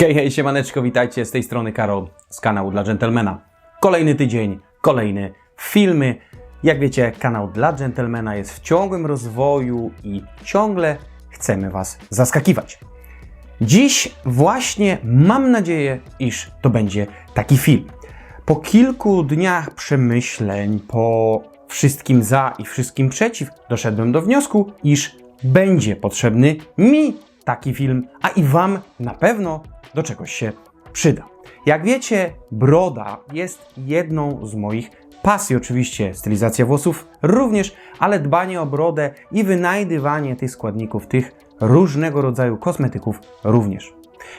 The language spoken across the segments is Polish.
Hej, hej, siemaneczko, witajcie z tej strony Karol z kanału dla Gentlemana. Kolejny tydzień, kolejne filmy. Jak wiecie, kanał dla Gentlemana jest w ciągłym rozwoju i ciągle chcemy Was zaskakiwać. Dziś właśnie mam nadzieję, iż to będzie taki film. Po kilku dniach przemyśleń, po wszystkim za i wszystkim przeciw, doszedłem do wniosku, iż będzie potrzebny mi taki film, a i Wam na pewno do czegoś się przyda. Jak wiecie, broda jest jedną z moich pasji, oczywiście stylizacja włosów również, ale dbanie o brodę i wynajdywanie tych składników, tych różnego rodzaju kosmetyków również.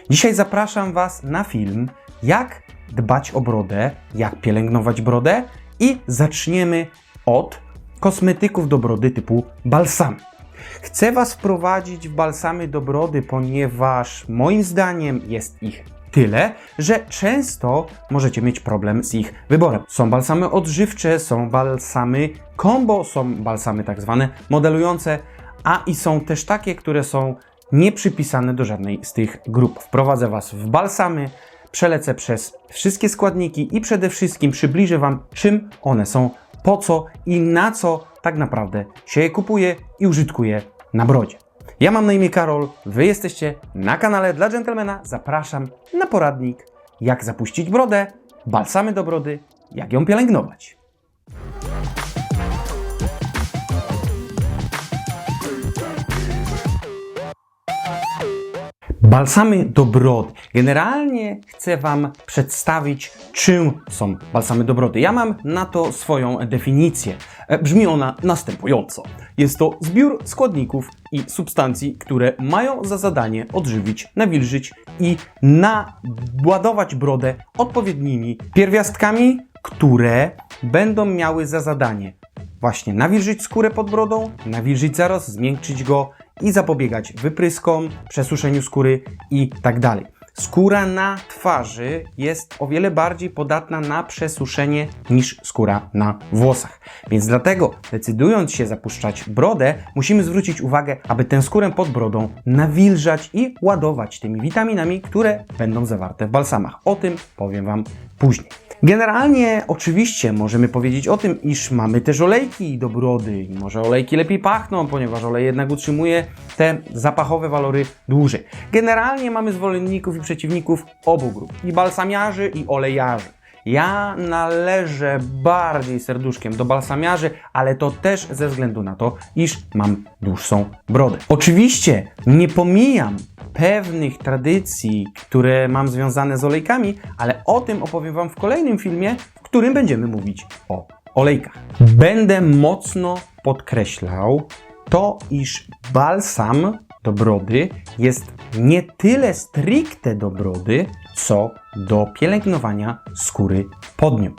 Dzisiaj zapraszam Was na film, jak dbać o brodę, jak pielęgnować brodę i zaczniemy od kosmetyków do brody typu balsamy. Chcę Was wprowadzić w balsamy do brody, ponieważ moim zdaniem jest ich tyle, że często możecie mieć problem z ich wyborem. Są balsamy odżywcze, są balsamy combo, są balsamy tak zwane modelujące, a i są też takie, które są nieprzypisane do żadnej z tych grup. Wprowadzę Was w balsamy, przelecę przez wszystkie składniki i przede wszystkim przybliżę Wam, czym one są, po co i na co tak naprawdę się je kupuje i użytkuje na brodzie. Ja mam na imię Karol, Wy jesteście na kanale dla Gentlemana. Zapraszam na poradnik, jak zapuścić brodę, balsamy do brody, jak ją pielęgnować. Balsamy do brody. Generalnie chcę Wam przedstawić, czym są balsamy do brody. Ja mam na to swoją definicję. E, Brzmi ona następująco. Jest to zbiór składników i substancji, które mają za zadanie odżywić, nawilżyć i naładować brodę odpowiednimi pierwiastkami, które będą miały za zadanie właśnie nawilżyć skórę pod brodą, nawilżyć zarost, zmiękczyć go i zapobiegać wypryskom, przesuszeniu skóry i tak dalej. Skóra na twarzy jest o wiele bardziej podatna na przesuszenie niż skóra na włosach. Więc dlatego, decydując się zapuszczać brodę, musimy zwrócić uwagę, aby tę skórę pod brodą nawilżać i ładować tymi witaminami, które będą zawarte w balsamach. O tym powiem Wam później. Generalnie, oczywiście, możemy powiedzieć o tym, iż mamy też olejki do brody. I Może olejki lepiej pachną, ponieważ olej jednak utrzymuje te zapachowe walory dłużej. Generalnie mamy zwolenników i przeciwników obu grup, i balsamiarzy, i olejarzy. Ja należę bardziej serduszkiem do balsamiarzy, ale to też ze względu na to, iż mam dłuższą brodę. Oczywiście nie pomijam pewnych tradycji, które mam związane z olejkami, ale o tym opowiem Wam w kolejnym filmie, w którym będziemy mówić o olejkach. Będę mocno podkreślał to, iż balsam do brody jest nie tyle stricte do brody, co do pielęgnowania skóry pod nią.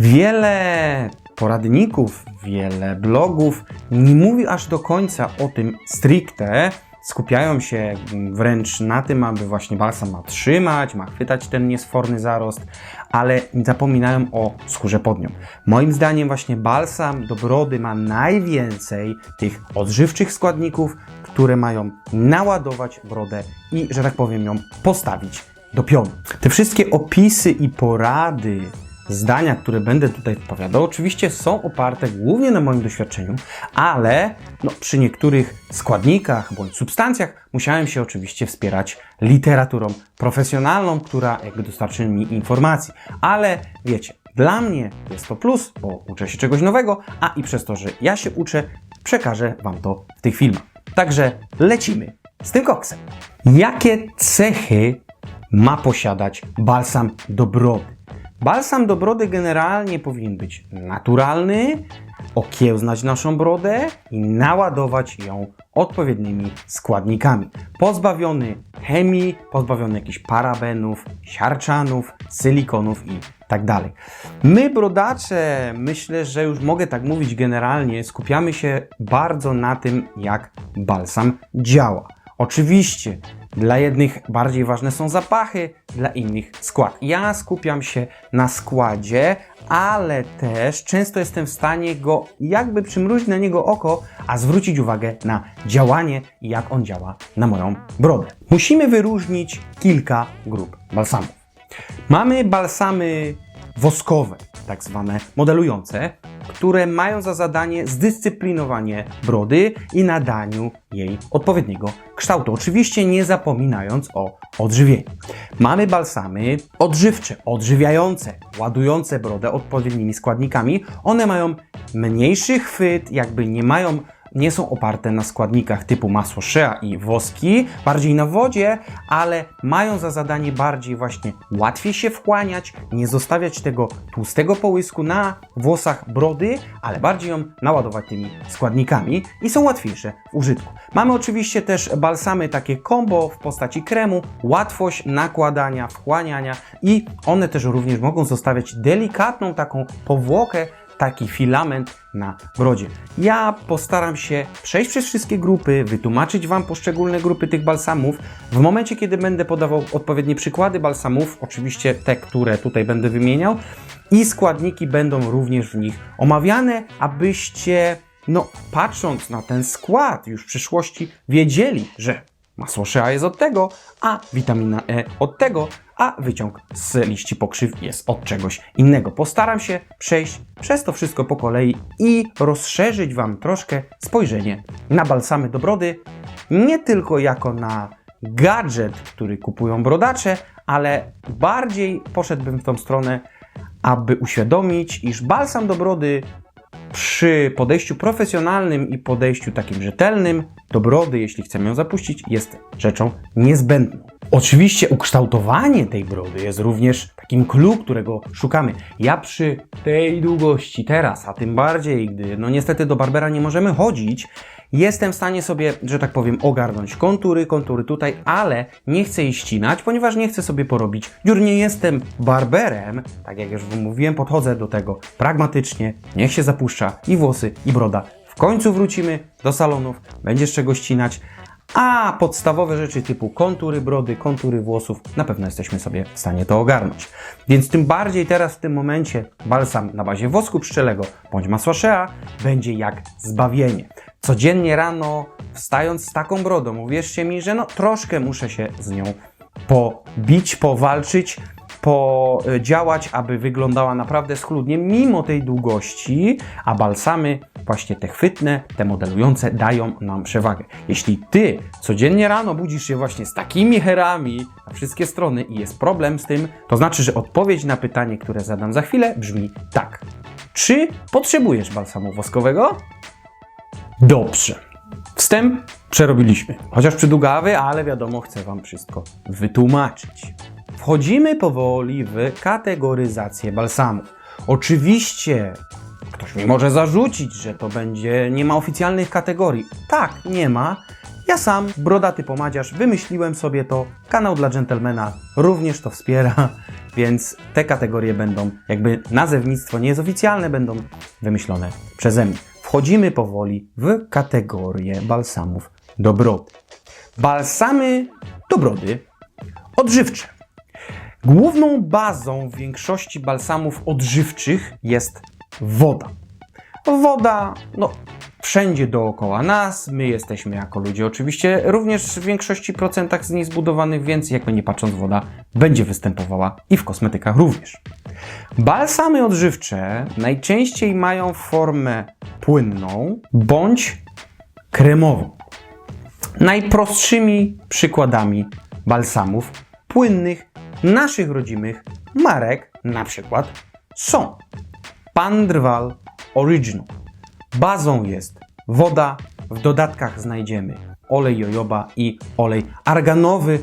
Wiele poradników, wiele blogów nie mówi aż do końca o tym stricte, skupiają się wręcz na tym, aby właśnie balsam ma trzymać, ma chwytać ten niesforny zarost, ale zapominają o skórze pod nią. Moim zdaniem właśnie balsam do brody ma najwięcej tych odżywczych składników, które mają naładować brodę i, że tak powiem, ją postawić do pionu. Te wszystkie opisy i porady zdania, które będę tutaj wypowiadał, oczywiście są oparte głównie na moim doświadczeniu, ale no, przy niektórych składnikach bądź substancjach musiałem się oczywiście wspierać literaturą profesjonalną, która jakby dostarczy mi informacji. Ale wiecie, dla mnie jest to plus, bo uczę się czegoś nowego, a i przez to, że ja się uczę, przekażę Wam to w tych filmach. Także lecimy z tym koksem. Jakie cechy ma posiadać balsam do brody? Balsam do brody generalnie powinien być naturalny, okiełznać naszą brodę i naładować ją odpowiednimi składnikami. Pozbawiony chemii, pozbawiony jakichś parabenów, siarczanów, silikonów i tak dalej. My, brodacze, myślę, że już mogę tak mówić generalnie, skupiamy się bardzo na tym, jak balsam działa. Oczywiście Dla jednych bardziej ważne są zapachy, dla innych skład. Ja skupiam się na składzie, ale też często jestem w stanie go jakby przymrużyć na niego oko, a zwrócić uwagę na działanie i jak on działa na moją brodę. Musimy wyróżnić kilka grup balsamów. Mamy balsamy woskowe, tak zwane modelujące, które mają za zadanie zdyscyplinowanie brody i nadaniu jej odpowiedniego kształtu. Oczywiście nie zapominając o odżywieniu. Mamy balsamy odżywcze, odżywiające, ładujące brodę odpowiednimi składnikami. One mają mniejszy chwyt, jakby nie mają nie są oparte na składnikach typu masło shea i woski, bardziej na wodzie, ale mają za zadanie bardziej właśnie łatwiej się wchłaniać, nie zostawiać tego tłustego połysku na włosach brody, ale bardziej ją naładować tymi składnikami i są łatwiejsze w użytku. Mamy oczywiście też balsamy takie combo w postaci kremu, łatwość nakładania, wchłaniania i one też również mogą zostawiać delikatną taką powłokę taki filament na brodzie. Ja postaram się przejść przez wszystkie grupy, wytłumaczyć Wam poszczególne grupy tych balsamów. W momencie, kiedy będę podawał odpowiednie przykłady balsamów, oczywiście te, które tutaj będę wymieniał, i składniki będą również w nich omawiane, abyście, no, patrząc na ten skład już w przyszłości, wiedzieli, że masło shea jest od tego, a witamina E od tego, a wyciąg z liści pokrzyw jest od czegoś innego. Postaram się przejść przez to wszystko po kolei i rozszerzyć Wam troszkę spojrzenie na balsamy do brody, nie tylko jako na gadżet, który kupują brodacze, ale bardziej poszedłbym w tą stronę, aby uświadomić, iż balsam do brody przy podejściu profesjonalnym i podejściu takim rzetelnym do brody, jeśli chcemy ją zapuścić, jest rzeczą niezbędną. Oczywiście ukształtowanie tej brody jest również takim clue, którego szukamy. Ja przy tej długości teraz, a tym bardziej, gdy no niestety do barbera nie możemy chodzić, jestem w stanie sobie, że tak powiem, ogarnąć kontury, kontury tutaj, ale nie chcę jej ścinać, ponieważ nie chcę sobie porobić dziur. Nie jestem barberem, tak jak już mówiłem, podchodzę do tego pragmatycznie, niech się zapuszcza i włosy, i broda. W końcu wrócimy do salonów, będzie z czego ścinać, a podstawowe rzeczy typu kontury brody, kontury włosów, na pewno jesteśmy sobie w stanie to ogarnąć. Więc tym bardziej teraz w tym momencie balsam na bazie wosku pszczelego bądź masła shea będzie jak zbawienie. Codziennie rano wstając z taką brodą, uwierzcie mi, że no troszkę muszę się z nią pobić, powalczyć, podziałać, aby wyglądała naprawdę schludnie, mimo tej długości, a balsamy, właśnie te chwytne, te modelujące, dają nam przewagę. Jeśli ty codziennie rano budzisz się właśnie z takimi herami na wszystkie strony i jest problem z tym, to znaczy, że odpowiedź na pytanie, które zadam za chwilę, brzmi tak. Czy potrzebujesz balsamu woskowego? Dobrze. Wstęp przerobiliśmy. Chociaż przydługawy, ale wiadomo, chcę Wam wszystko wytłumaczyć. Wchodzimy powoli w kategoryzację balsamów. Oczywiście ktoś mi może zarzucić, że to będzie, nie ma oficjalnych kategorii. Tak, nie ma. Ja sam, brodaty pomadziarz, wymyśliłem sobie to. Kanał dla dżentelmena również to wspiera, więc te kategorie będą, jakby nazewnictwo nie jest oficjalne, będą wymyślone przeze mnie. Wchodzimy powoli w kategorię balsamów do brody. Balsamy do brody odżywcze. Główną bazą większości balsamów odżywczych jest woda. Woda, no, wszędzie dookoła nas, my jesteśmy jako ludzie oczywiście również w większości procentach z niej zbudowanych, więc jakby nie patrząc, woda będzie występowała i w kosmetykach również. Balsamy odżywcze najczęściej mają formę płynną bądź kremową. Najprostszymi przykładami balsamów płynnych naszych rodzimych marek na przykład są Pandrwal Original. Bazą jest woda, w dodatkach znajdziemy olej jojoba i olej arganowy.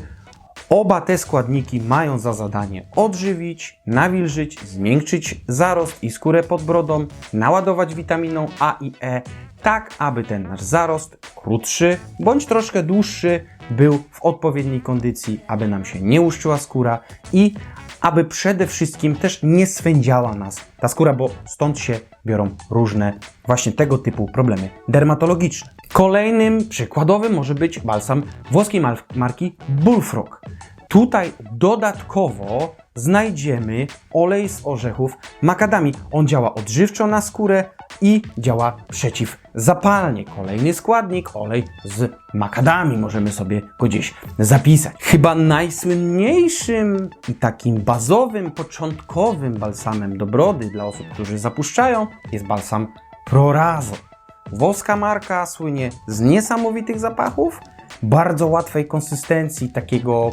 Oba te składniki mają za zadanie odżywić, nawilżyć, zmiękczyć zarost i skórę pod brodą, naładować witaminą A i E, tak aby ten nasz zarost, krótszy bądź troszkę dłuższy, był w odpowiedniej kondycji, aby nam się nie łuszczyła skóra i aby przede wszystkim też nie swędziała nas ta skóra, bo stąd się biorą różne właśnie tego typu problemy dermatologiczne. Kolejnym przykładowym może być balsam włoskiej mar- marki Bullfrog. Tutaj dodatkowo znajdziemy olej z orzechów makadami. On działa odżywczo na skórę i działa przeciwzapalnie. Kolejny składnik, olej z makadami. Możemy sobie go gdzieś zapisać. Chyba najsłynniejszym i takim bazowym, początkowym balsamem do brody dla osób, którzy zapuszczają jest balsam Prorazo. Włoska marka słynie z niesamowitych zapachów, bardzo łatwej konsystencji, takiego,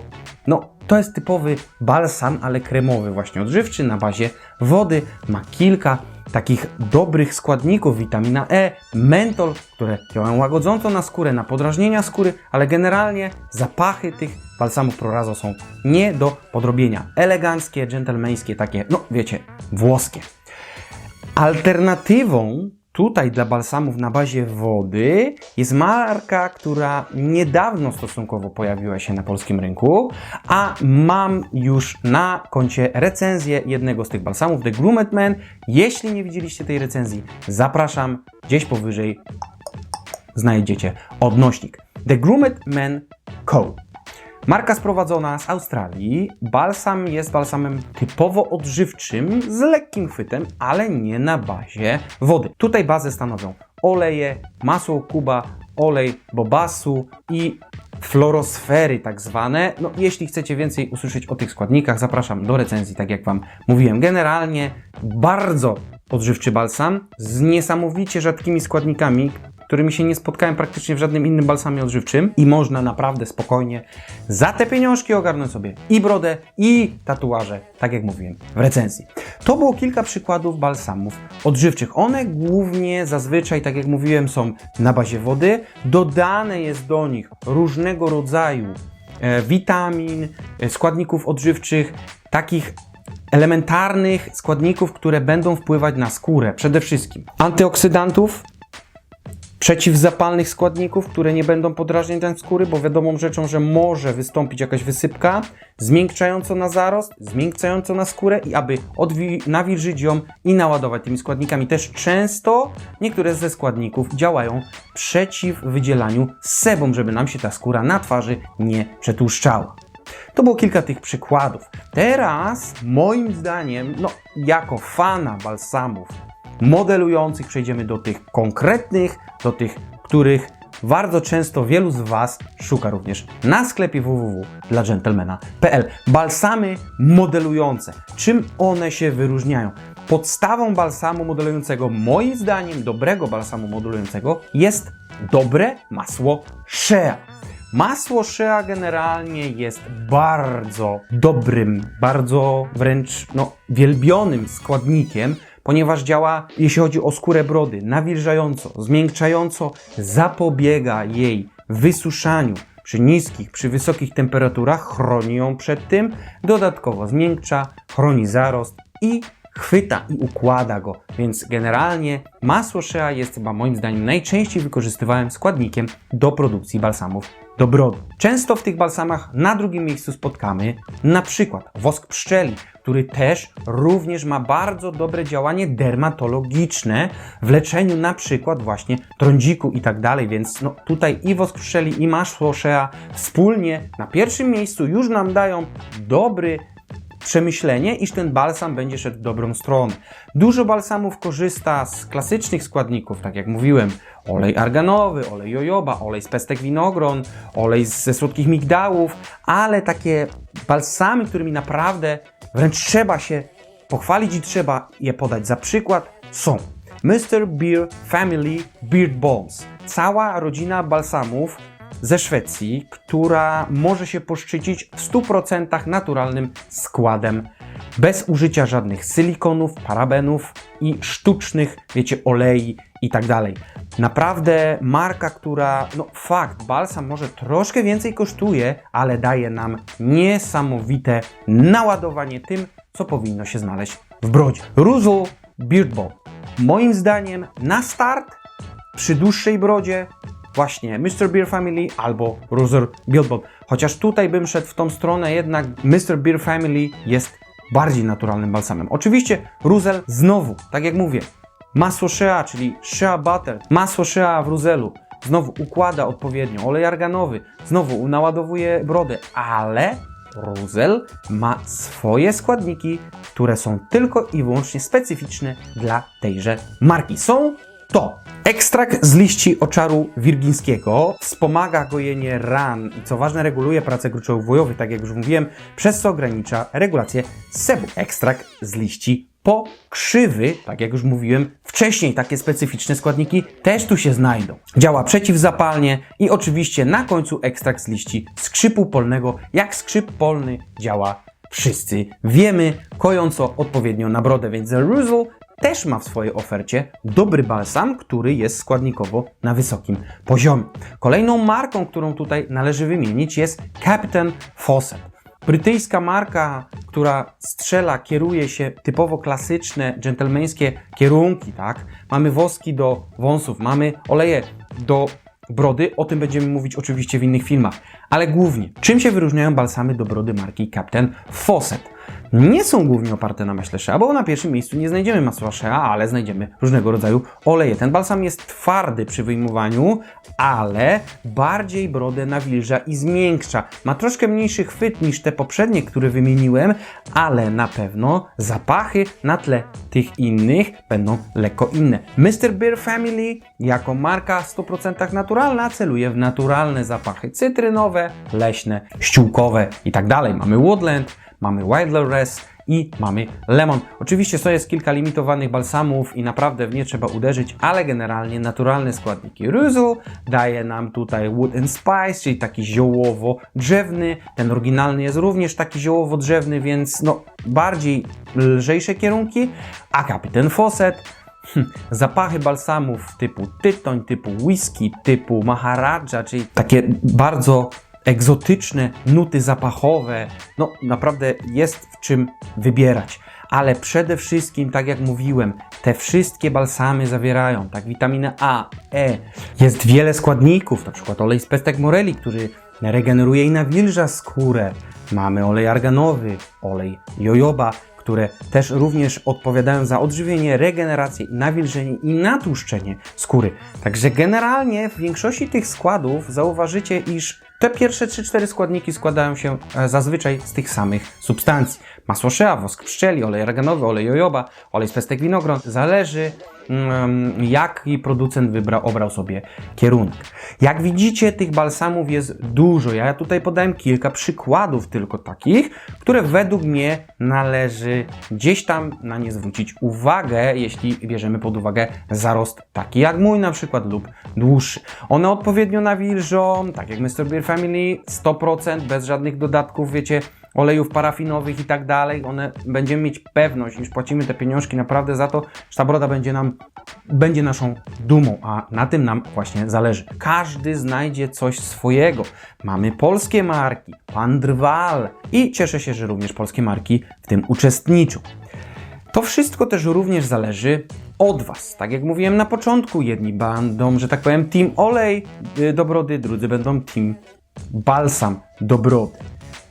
no to jest typowy balsam, ale kremowy, właśnie odżywczy na bazie wody. Ma kilka takich dobrych składników, witamina E, mentol, które działają łagodząco na skórę, na podrażnienia skóry, ale generalnie zapachy tych balsamów Prorazo są nie do podrobienia. Eleganckie, dżentelmeńskie, takie, no wiecie, włoskie. Alternatywą tutaj dla balsamów na bazie wody jest marka, która niedawno stosunkowo pojawiła się na polskim rynku, a mam już na koncie recenzję jednego z tych balsamów, The Groomed Man. Jeśli nie widzieliście tej recenzji, zapraszam gdzieś powyżej znajdziecie odnośnik. The Groomed Man Co. Marka sprowadzona z Australii. Balsam jest balsamem typowo odżywczym z lekkim chwytem, ale nie na bazie wody. Tutaj bazę stanowią oleje, masło kuba, olej bobasu i florosfery tak zwane. No, jeśli chcecie więcej usłyszeć o tych składnikach, zapraszam do recenzji, tak jak Wam mówiłem. Generalnie bardzo odżywczy balsam z niesamowicie rzadkimi składnikami, którymi się nie spotkałem praktycznie w żadnym innym balsamie odżywczym i można naprawdę spokojnie za te pieniążki ogarnąć sobie i brodę, i tatuaże, tak jak mówiłem w recenzji. To było kilka przykładów balsamów odżywczych. One głównie zazwyczaj, tak jak mówiłem, są na bazie wody. Dodane jest do nich różnego rodzaju e, witamin, e, składników odżywczych, takich elementarnych składników, które będą wpływać na skórę. Przede wszystkim antyoksydantów, przeciwzapalnych składników, które nie będą podrażniać ten skóry, bo wiadomą rzeczą, że może wystąpić jakaś wysypka, zmiękczająco na zarost, zmiękczająco na skórę i aby nawilżyć ją i naładować tymi składnikami. Też często niektóre ze składników działają przeciw wydzielaniu sebum, żeby nam się ta skóra na twarzy nie przetłuszczała. To było kilka tych przykładów. Teraz, moim zdaniem, no, jako fana balsamów modelujących przejdziemy do tych konkretnych, do tych, których bardzo często wielu z Was szuka również na sklepie www.dlagentlemana.pl. Balsamy modelujące. Czym one się wyróżniają? Podstawą balsamu modelującego, moim zdaniem dobrego balsamu modelującego jest dobre masło shea. Masło shea generalnie jest bardzo dobrym, bardzo wręcz no, wielbionym składnikiem, ponieważ działa, jeśli chodzi o skórę brody, nawilżająco, zmiękczająco, zapobiega jej wysuszaniu. Przy niskich, przy wysokich temperaturach, chroni ją przed tym, dodatkowo zmiękcza, chroni zarost i chwyta i układa go. Więc generalnie masło shea jest chyba moim zdaniem najczęściej wykorzystywanym składnikiem do produkcji balsamów do brodu. Często w tych balsamach na drugim miejscu spotkamy na przykład wosk pszczeli, który też również ma bardzo dobre działanie dermatologiczne w leczeniu na przykład właśnie trądziku i tak dalej, więc no tutaj i wosk pszczeli i masło shea wspólnie na pierwszym miejscu już nam dają dobry przemyślenie, iż ten balsam będzie szedł w dobrą stronę. Dużo balsamów korzysta z klasycznych składników, tak jak mówiłem, olej arganowy, olej jojoba, olej z pestek winogron, olej ze słodkich migdałów, ale takie balsamy, którymi naprawdę wręcz trzeba się pochwalić i trzeba je podać za przykład, są Mr. Beer Family Beard Balms. Cała rodzina balsamów ze Szwecji, która może się poszczycić w 100% naturalnym składem, bez użycia żadnych silikonów, parabenów i sztucznych, wiecie, olei i tak dalej. Naprawdę marka, która, no fakt, balsam może troszkę więcej kosztuje, ale daje nam niesamowite naładowanie tym, co powinno się znaleźć w brodzie. Ruzu Beard Balm. Moim zdaniem na start, przy dłuższej brodzie, właśnie Mr. Beer Family albo Russell Billboard. Chociaż tutaj bym szedł w tą stronę, jednak Mr. Beer Family jest bardziej naturalnym balsamem. Oczywiście Russell znowu, tak jak mówię, masło shea, czyli shea butter, masło shea w Ruzelu, znowu układa odpowiednio, olej arganowy, znowu naładowuje brodę, ale Ruzel ma swoje składniki, które są tylko i wyłącznie specyficzne dla tejże marki. Są to ekstrakt z liści oczaru wirgińskiego, wspomaga gojenie ran i co ważne reguluje pracę gruczołów tak jak już mówiłem, przez co ogranicza regulację sebu. Ekstrakt z liści pokrzywy, tak jak już mówiłem wcześniej, takie specyficzne składniki też tu się znajdą. Działa przeciwzapalnie i oczywiście na końcu ekstrakt z liści skrzypu polnego. Jak skrzyp polny działa wszyscy wiemy, kojąco odpowiednio na brodę, więc The Ruzzle też ma w swojej ofercie dobry balsam, który jest składnikowo na wysokim poziomie. Kolejną marką, którą tutaj należy wymienić jest Captain Fawcett. Brytyjska marka, która strzela, kieruje się typowo klasyczne, dżentelmeńskie kierunki, tak? Mamy woski do wąsów, mamy oleje do brody, o tym będziemy mówić oczywiście w innych filmach. Ale głównie, czym się wyróżniają balsamy do brody marki Captain Fawcett? Nie są głównie oparte na maśle shea, bo na pierwszym miejscu nie znajdziemy masła shea, ale znajdziemy różnego rodzaju oleje. Ten balsam jest twardy przy wyjmowaniu, ale bardziej brodę nawilża i zmiękcza. Ma troszkę mniejszy chwyt niż te poprzednie, które wymieniłem, ale na pewno zapachy na tle tych innych będą lekko inne. Mr. Beer Family jako marka 100% naturalna celuje w naturalne zapachy cytrynowe, leśne, ściółkowe i tak dalej. Mamy Woodland, mamy Wildress i mamy Lemon. Oczywiście to jest kilka limitowanych balsamów i naprawdę w nie trzeba uderzyć, ale generalnie naturalne składniki. Ryzu daje nam tutaj Wood and Spice, czyli taki ziołowo-drzewny. Ten oryginalny jest również taki ziołowo-drzewny, więc no bardziej lżejsze kierunki, a Kapitan Fawcett Hm, zapachy balsamów typu tytoń, typu whisky, typu maharaja, czyli takie bardzo egzotyczne nuty zapachowe. No naprawdę jest w czym wybierać. Ale przede wszystkim, tak jak mówiłem, te wszystkie balsamy zawierają tak witaminę A, E. Jest wiele składników, na przykład olej z pestek moreli, który regeneruje i nawilża skórę. Mamy olej arganowy, olej jojoba, które też również odpowiadają za odżywienie, regenerację, nawilżenie i natłuszczenie skóry. Także generalnie w większości tych składów zauważycie, iż te pierwsze 3-4 składniki składają się e, zazwyczaj z tych samych substancji. Masło shea, wosk pszczeli, olej arganowy, olej jojoba, olej z pestek winogron. Zależy jaki producent wybrał, obrał sobie kierunek. Jak widzicie, tych balsamów jest dużo. Ja tutaj podałem kilka przykładów tylko takich, które według mnie należy gdzieś tam na nie zwrócić uwagę, jeśli bierzemy pod uwagę zarost taki jak mój na przykład lub dłuższy. One odpowiednio nawilżą, tak jak Mr. Beer Family, 100% bez żadnych dodatków, wiecie, olejów parafinowych i tak dalej, one będziemy mieć pewność, iż płacimy te pieniążki naprawdę za to, że ta broda będzie nam, będzie naszą dumą, a na tym nam właśnie zależy. Każdy znajdzie coś swojego. Mamy polskie marki, pan Drwal i cieszę się, że również polskie marki w tym uczestniczą. To wszystko też również zależy od Was. Tak jak mówiłem na początku, jedni będą, że tak powiem, team olej y, do brody, drudzy będą team balsam do brody.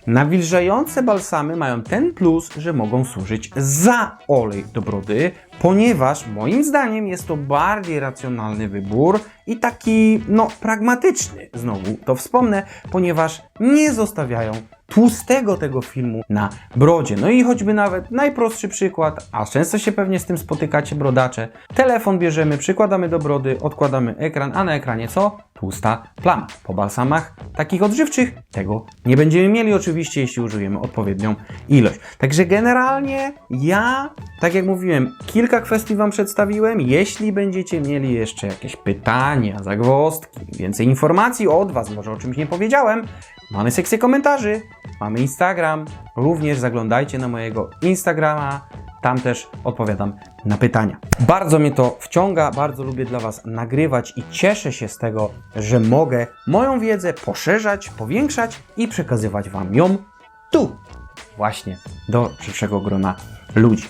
Nawilżające balsamy mają ten plus, że mogą służyć za olej do brody, ponieważ moim zdaniem jest to bardziej racjonalny wybór i taki, no, pragmatyczny. Znowu to wspomnę, ponieważ nie zostawiają tłustego tego filmu na brodzie. No i choćby nawet najprostszy przykład, a często się pewnie z tym spotykacie, brodacze. Telefon bierzemy, przykładamy do brody, odkładamy ekran, a na ekranie co? Tłusta plama. Po balsamach takich odżywczych tego nie będziemy mieli oczywiście, jeśli użyjemy odpowiednią ilość. Także generalnie ja, tak jak mówiłem, kilka kwestii Wam przedstawiłem. Jeśli będziecie mieli jeszcze jakieś pytania, zagwozdki, więcej informacji od Was, może o czymś nie powiedziałem, mamy sekcję komentarzy, mamy Instagram, również zaglądajcie na mojego Instagrama, tam też odpowiadam na pytania. Bardzo mnie to wciąga, bardzo lubię dla Was nagrywać i cieszę się z tego, że mogę moją wiedzę poszerzać, powiększać i przekazywać Wam ją tu, właśnie do szerszego grona ludzi.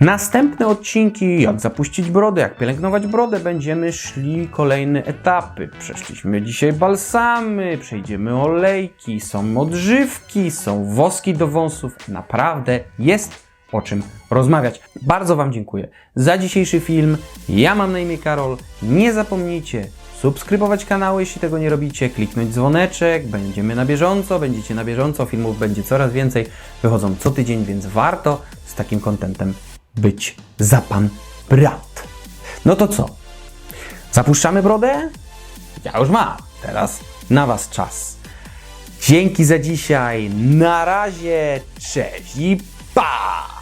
Następne odcinki, jak zapuścić brodę, jak pielęgnować brodę, będziemy szli kolejne etapy. Przeszliśmy dzisiaj balsamy, przejdziemy olejki, są odżywki, są woski do wąsów. Naprawdę jest o czym rozmawiać. Bardzo Wam dziękuję za dzisiejszy film. Ja mam na imię Karol. Nie zapomnijcie subskrybować kanału, jeśli tego nie robicie, kliknąć dzwoneczek, będziemy na bieżąco, będziecie na bieżąco, filmów będzie coraz więcej, wychodzą co tydzień, więc warto z takim kontentem być za pan brat. No to co? Zapuszczamy brodę? Ja już mam. Teraz na Was czas. Dzięki za dzisiaj. Na razie. Cześć i pa!